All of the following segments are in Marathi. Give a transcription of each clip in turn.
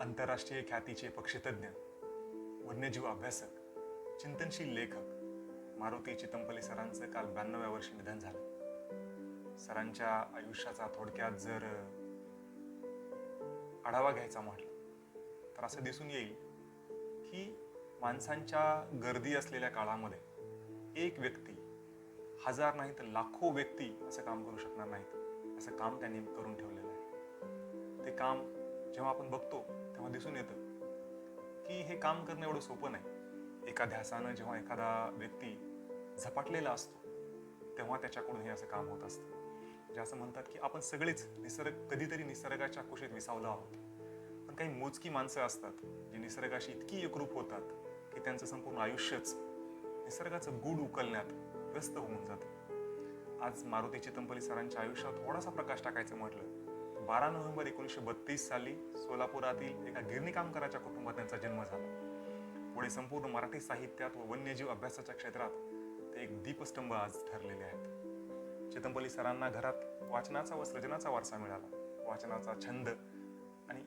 आंतरराष्ट्रीय ख्यातीचे पक्षीतज्ञ वन्यजीव अभ्यासक चिंतनशील लेखक मारुती चितंपले सरांचं काल ब्याण्णव्या वर्षी निधन झालं. सरांच्या आयुष्याचा थोडक्यात जर आढावा घ्यायचा म्हटलं तर असं दिसून येईल की माणसांच्या गर्दी असलेल्या काळामध्ये एक व्यक्ती हजार नाही तर लाखो व्यक्ती असं काम करू शकणार नाहीत असं काम त्यांनी करून ठेवलेलं आहे. ते काम जेव्हा आपण बघतो तेव्हा दिसून येतं की हे काम करणं एवढं सोपं नाही. एका ध्यासानं जेव्हा एखादा व्यक्ती झपाटलेला असतो तेव्हा त्याच्याकडून हे असं काम होत असतं. जे असं म्हणतात की आपण सगळेच निसर्ग कधीतरी निसर्गाच्या कुशीत विसावलो आहोत. पण काही मोजकी माणसं असतात जी निसर्गाशी इतकी एकरूप होतात की त्यांचं संपूर्ण आयुष्यच निसर्गाचं गूढ उकलण्यात व्यस्त होऊन जातं. आज मारुती चितंपली सरांच्या आयुष्यात थोडासा प्रकाश टाकायचं म्हटलं बारा नोव्हेंबर एकोणीसशे बत्तीस साली सोलापुरातील एका गिरणी कामगाराच्या कुटुंबात त्यांचा जन्म झाला. पुढे संपूर्ण मराठी साहित्यात व वन्यजीव अभ्यासाच्या क्षेत्रात ते एक दीपस्तंभ आज ठरलेले आहेत. चितंबली सरांना घरात वाचनाचा व सृजनाचा वारसा मिळाला. वाचनाचा छंद आणि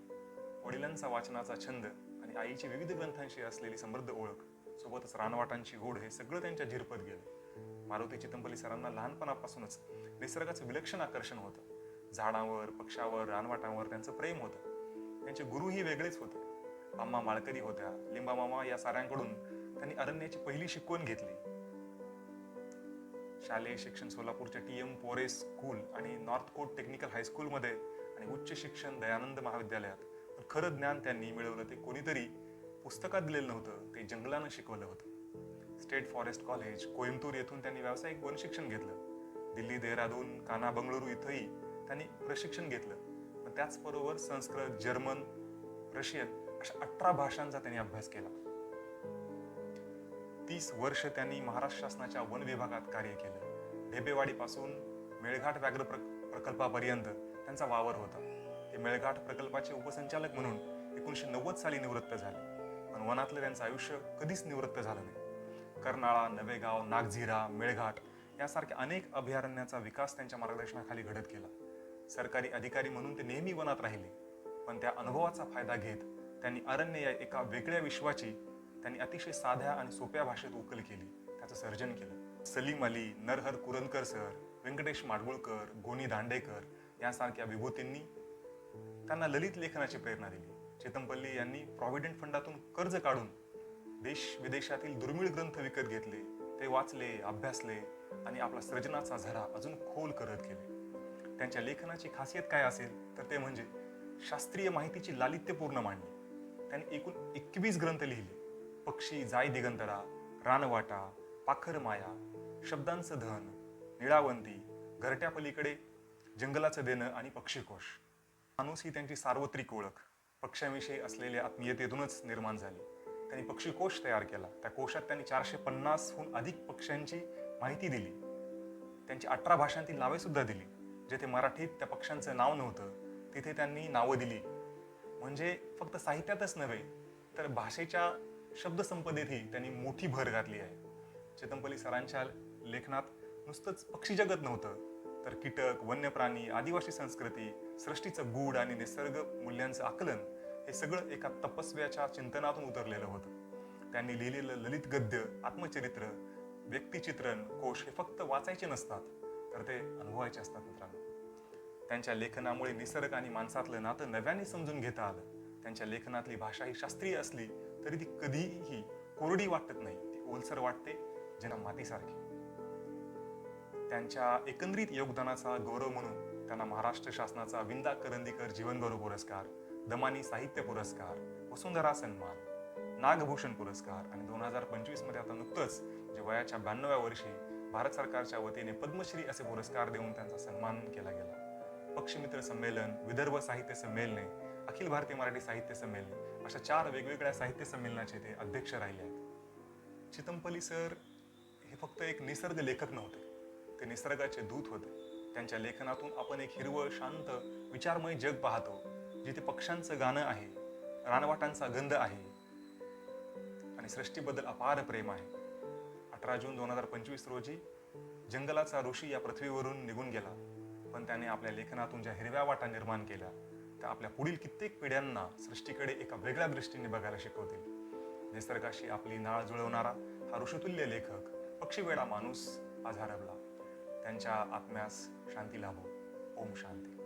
वडिलांचा वाचनाचा छंद आणि आईची विविध ग्रंथांशी असलेली समृद्ध ओळख सोबतच रानवाटांची ओढ हे सगळं त्यांच्या झिरपत गेलं. मारुती चितंबली सरांना लहानपणापासूनच निसर्गाचं विलक्षण आकर्षण होतं. झाडांवर पक्षावर रानवाटांवर त्यांचं प्रेम होतं. त्यांचे गुरुही वेगळेच होते. अम्मा माळकरी होत्या लिंबा मामा या साऱ्यांकडून त्यांनी अरण्याची पहिली शिकवण घेतली. शालेय शिक्षण सोलापूरच्या टी एम पोरे स्कूल आणि नॉर्थ कोट टेक्निकल हायस्कूलमध्ये आणि उच्च शिक्षण दयानंद महाविद्यालयात. पण खरं ज्ञान त्यांनी मिळवलं ते कोणीतरी पुस्तकात दिलेलं नव्हतं ते जंगलानं शिकवलं होतं. स्टेट फॉरेस्ट कॉलेज कोइंबतूर येथून त्यांनी व्यावसायिक वन शिक्षण घेतलं. दिल्ली देहरादून काना बंगळुरू इथंही त्यांनी प्रशिक्षण घेतलं. पण त्याचबरोबर संस्कृत जर्मन रशियन अशा अठरा भाषांचा त्यांनी अभ्यास केला. तीस वर्ष त्यांनी महाराष्ट्र शासनाच्या वन विभागात कार्य केलं. ढेबेवाडीपासून मेळघाट व्याघ्र प्र प्रकल्पापर्यंत त्यांचा वावर होता. ते मेळघाट प्रकल्पाचे उपसंचालक म्हणून एकोणीसशे नव्वद साली निवृत्त झाले. पण वनातलं त्यांचं आयुष्य कधीच निवृत्त झालं नाही. कर्नाळा नवेगाव नागझिरा मेळघाट यासारख्या अनेक अभयारण्याचा विकास त्यांच्या मार्गदर्शनाखाली घडत गेला. सरकारी अधिकारी म्हणून ते नेहमी वनात राहिले. पण त्या अनुभवाचा फायदा घेत त्यांनी अरण्य या एका वेगळ्या विश्वाची त्यांनी अतिशय साध्या आणि सोप्या भाषेत उकल केली. त्याचं सर्जन केलं. सलीम अली नरहर कुरंदकर सर व्यंकटेश माडगुळकर गोनी दांडेकर यासारख्या विभूतींनी त्यांना ललित लेखनाची प्रेरणा दिली. चेतनपल्ली यांनी प्रॉव्हिडंट फंडातून कर्ज काढून देश विदेशातील दुर्मिळ ग्रंथ विकत घेतले. ते वाचले अभ्यासले आणि आपला सृजनाचा झरा अजून खोल करत गेले. त्यांच्या लेखनाची खासियत काय असेल तर ते म्हणजे शास्त्रीय माहितीची लालित्यपूर्ण मांडणी. त्यांनी एकूण एकवीस ग्रंथ लिहिले. पक्षी जाय दिगंतरा रानवाटा पाखरमाया शब्दांचं धन निळावंती घरट्यापलीकडे जंगलाचं देणं आणि पक्षीकोश माणूस ही त्यांची सार्वत्रिक ओळख. पक्ष्यांविषयी असलेल्या आत्मीयतेतूनच निर्माण झाली. त्यांनी पक्षीकोश तयार केला. त्या कोशात त्यांनी चारशे पन्नासहून अधिक पक्ष्यांची माहिती दिली. त्यांची अठरा भाषांतील नावे सुद्धा दिली. जेथे मराठीत त्या पक्ष्यांचं नाव नव्हतं तिथे त्यांनी नावं दिली. म्हणजे फक्त साहित्यातच नव्हे तर भाषेच्या शब्दसंपदेतही त्यांनी मोठी भर घातली आहे. चेतनपल्ली सरांच्या लेखनात नुसतंच पक्षी जगत नव्हतं तर कीटक वन्यप्राणी आदिवासी संस्कृती सृष्टीचं गूढ आणि निसर्ग मूल्यांचं आकलन हे सगळं एका तपस्व्याच्या चिंतनातून उतरलेलं होतं. त्यांनी लिहिलेलं ललित गद्य आत्मचरित्र व्यक्तिचित्रण कोश हे फक्त वाचायचे नसतात तर ते अनुभवायचे असतात मित्रांनो. त्यांच्या लेखनामुळे निसर्ग आणि माणसातलं नातं नव्याने समजून घेता आलं. त्यांच्या लेखनातली भाषा ही शास्त्रीय असली तरी ती कधीही कोरडी वाटत नाही. ती ओलसर वाटते ज्यांना मातीसारखी. त्यांच्या एकंदरीत योगदानाचा गौरव म्हणून त्यांना महाराष्ट्र शासनाचा विंदा करंदीकर जीवनगौरव पुरस्कार दमानी साहित्य पुरस्कार वसुंधरा सन्मान नागभूषण पुरस्कार आणि दोन हजार पंचवीसमध्ये आता नुकतंच जे वयाच्या ब्याण्णव्या वर्षी भारत सरकारच्या वतीने पद्मश्री असे पुरस्कार देऊन त्यांचा सन्मान केला गेला. पक्षमित्र संमेलन विदर्भ साहित्य संमेलने अखिल भारतीय मराठी साहित्य संमेलन अशा चार वेगवेगळ्या साहित्य संमेलनाचे ते अध्यक्ष राहिले आहेत. चितंपली सर हे फक्त एक निसर्ग लेखक नव्हते. ते निसर्गाचे दूत होते. त्यांच्या लेखनातून आपण एक हिरवं शांत विचारमय जग पाहतो जिथे पक्ष्यांचं गाणं आहे रानवाटांचा गंध आहे आणि सृष्टीबद्दल अपार प्रेम आहे. अठरा जून दोन हजार पंचवीस रोजी जंगलाचा ऋषी या पृथ्वीवरून निघून गेला. पण त्याने आपल्या लेखनातून ज्या हिरव्या वाटा निर्माण केल्या त्या आपल्या पुढील कित्येक पिढ्यांना सृष्टीकडे एका वेगळ्या दृष्टीने बघायला शिकवतील. निसर्गाशी आपली नाळ जुळवणारा हा ऋषुतुल्य लेखक पक्षीवेडा माणूस आज हरवला त्यांच्या आत्म्यास शांती लाभो. ओम शांती.